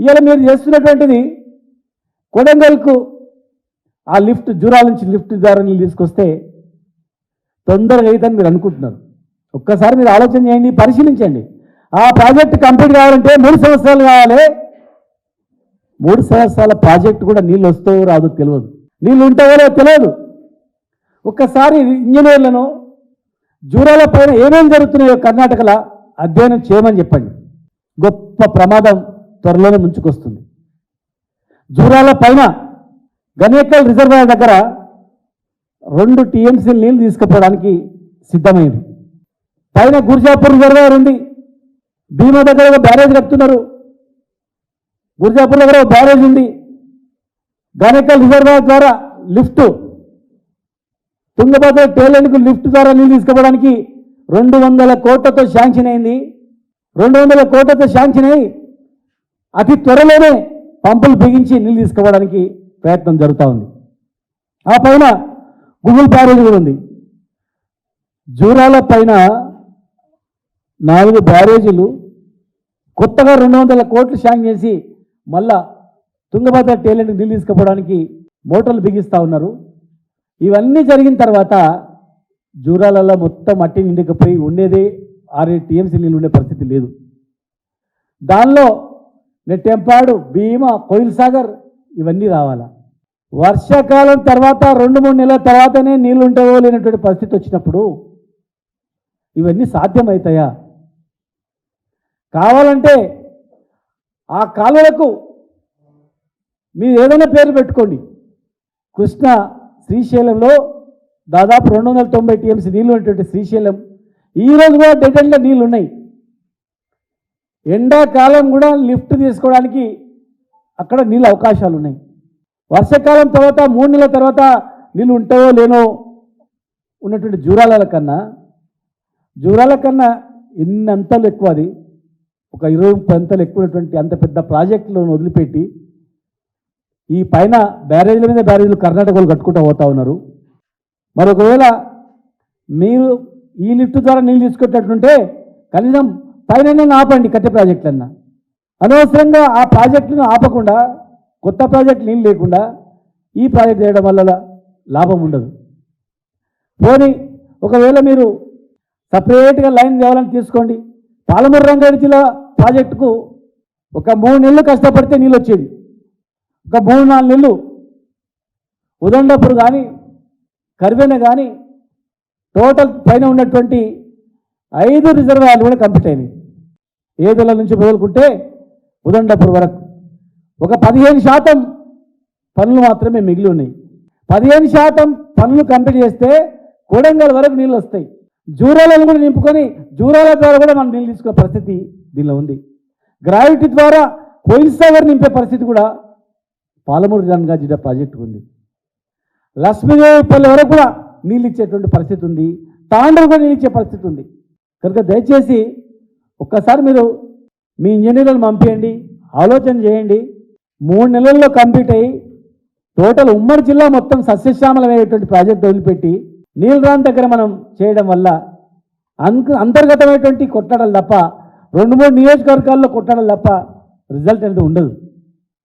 ఇవాళ మీరు చేస్తున్నటువంటిది కొడంగల్కు ఆ లిఫ్ట్ జూరాల నుంచి లిఫ్ట్ ద్వారా నీళ్ళు తీసుకొస్తే తొందరగా అవుతుందని మీరు అనుకుంటున్నారు. ఒక్కసారి మీరు ఆలోచన చేయండి పరిశీలించండి. ఆ ప్రాజెక్ట్ కంప్లీట్ కావాలంటే మూడు సంవత్సరాలు కావాలి. మూడు సంవత్సరాల ప్రాజెక్ట్ కూడా నీళ్ళు వస్తావో రాదు తెలియదు. నీళ్ళు ఉంటాయో తెలియదు. ఒక్కసారి ఇంజనీర్లను జూరాల పైన ఏమేమి జరుగుతున్నాయో కర్ణాటకలో అధ్యయనం చేయమని చెప్పండి. గొప్ప ప్రమాదం. త్వరలోనే ముంచుకొస్తుంది. జూరాల పైన గణేకల్ రిజర్వాయర్ దగ్గర రెండు టీఎంసీ నీళ్ళు తీసుకుపోవడానికి సిద్ధమైంది. పైన గుర్జాపూర్ రిజర్వాయర్ ఉంది. భీమా దగ్గర ఒక బ్యారేజ్ కడుతున్నారు గుర్జాపూర్ దగ్గర ఒక బ్యారేజ్ ఉంది. గణేకల్ రిజర్వాయర్ ద్వారా లిఫ్ట్ తుంగభద్ర టేలెంట్కు లిఫ్ట్ ద్వారా నీళ్ళు తీసుకుపోవడానికి రెండు వందల కోట్లతో శాంక్షన్ అయింది. రెండు వందల కోట్లతో శాంక్షన్ అయ్యి అతి త్వరలోనే పంపులు బిగించి నీళ్ళు తీసుకోవడానికి ప్రయత్నం జరుగుతూ ఉంది. ఆ పైన గుగుల్ బ్యారేజ్ కూడా ఉంది. జూరాల పైన నాలుగు బ్యారేజీలు కొత్తగా రెండు వందల కోట్లు శాంక్షన్ చేసి మళ్ళా తుంగభద్ర టేలెంట్కి నీళ్ళు తీసుకుపోవడానికి మోటార్లు బిగిస్తూ ఉన్నారు. ఇవన్నీ జరిగిన తర్వాత జూరాలలో మొత్తం మట్టి నిండికపోయి ఉండేదే ఆరేడు టీఎంసీ నీళ్ళు ఉండే పరిస్థితి లేదు. దానిలో నెట్టెంపాడు భీమా కోయిల్ సాగర్ ఇవన్నీ రావాలా? వర్షాకాలం తర్వాత రెండు మూడు నెలల తర్వాతనే నీళ్ళు ఉంటావో లేనటువంటి పరిస్థితి వచ్చినప్పుడు ఇవన్నీ సాధ్యమవుతాయా కావాలంటే ఆ కాలువలకు మీరు ఏదైనా పేరు పెట్టుకోండి. కృష్ణ శ్రీశైలంలో దాదాపు రెండు వందల తొంభై టీఎంసీ నీళ్ళు ఉన్నటువంటి శ్రీశైలం. ఈ రోజు కూడా డెడ్ ఎండ్లో నీళ్ళు ఉన్నాయి ఎండాకాలం కూడా లిఫ్ట్ తీసుకోవడానికి అక్కడ నీళ్ళు అవకాశాలు ఉన్నాయి. వర్షాకాలం తర్వాత మూడు నెలల తర్వాత నీళ్ళు ఉంటాయో లేనో ఉన్నటువంటి జూరాల కన్నా జూరాల కన్నా ఎన్ని అంతలు ఎక్కువ అది. ఒక ఇరవై ముప్పై అంతలు ఎక్కువ అంత పెద్ద ప్రాజెక్టులను వదిలిపెట్టి ఈ పైన బ్యారేజ్ల మీద బ్యారేజీలు కర్ణాటకలు కట్టుకుంటూ పోతా ఉన్నారు. మరొకవేళ మీరు ఈ లిఫ్ట్ ద్వారా నీళ్ళు తీసుకొచ్చేటట్టుంటే కనీసం పైన ఆపండి కట్టె ప్రాజెక్టులన్నా. అనవసరంగా ఆ ప్రాజెక్టును ఆపకుండా కొత్త ప్రాజెక్టు నీళ్ళు లేకుండా ఈ ప్రాజెక్ట్ చేయడం వల్ల లాభం ఉండదు. పోనీ ఒకవేళ మీరు సపరేట్గా లైన్ తేవాలని తీసుకోండి. పాలమూరు రంగారెడ్డి జిల్లా ప్రాజెక్టుకు ఒక మూడు నెలలు కష్టపడితే నీళ్ళు వచ్చేది. ఒక మూడు నాలుగు నెలలు. ఉదండపూర్ కానీ కరివెన కానీ టోటల్ పైన ఉన్నటువంటి ఐదు రిజర్వాయర్లు కూడా కంప్లీట్ అయినాయి. ఏదల నుంచి మొదలుకుంటే ఉదండపూర్ వరకు. ఒక పదిహేను శాతం పనులు మాత్రమే మిగిలి ఉన్నాయి. పదిహేను శాతం పనులు కంప్లీట్ చేస్తే కోడంగల్ వరకు నీళ్ళు వస్తాయి. జూరాలను కూడా నింపుకొని జూరాల ద్వారా కూడా మనం నీళ్ళు తీసుకునే పరిస్థితి దీనిలో ఉంది. గ్రావిటీ ద్వారా కోయిల్ సాగర్ నింపే పరిస్థితి కూడా పాలమూరు గంగా జిల్లా ప్రాజెక్టు ఉంది. లక్ష్మీదేవిపల్లి వరకు కూడా నీళ్ళు ఇచ్చేటువంటి పరిస్థితి ఉంది. తాండవ కూడా నీళ్ళు ఇచ్చే పరిస్థితి ఉంది. కనుక దయచేసి ఒక్కసారి మీరు మీ ఇంజనీర్లను పంపించండి ఆలోచన చేయండి. మూడు నెలల్లో కంప్లీట్ అయ్యి టోటల్ ఉమ్మడి జిల్లా మొత్తం సస్యశ్యామలమైనటువంటి ప్రాజెక్ట్ వదిలిపెట్టి నీలరాన్ దగ్గర మనం చేయడం వల్ల అంక అంతర్గతమైనటువంటి కొట్టడాలు తప్ప రెండు మూడు నియోజకవర్గాల్లో కొట్టడాలు తప్ప రిజల్ట్ అనేది ఉండదు.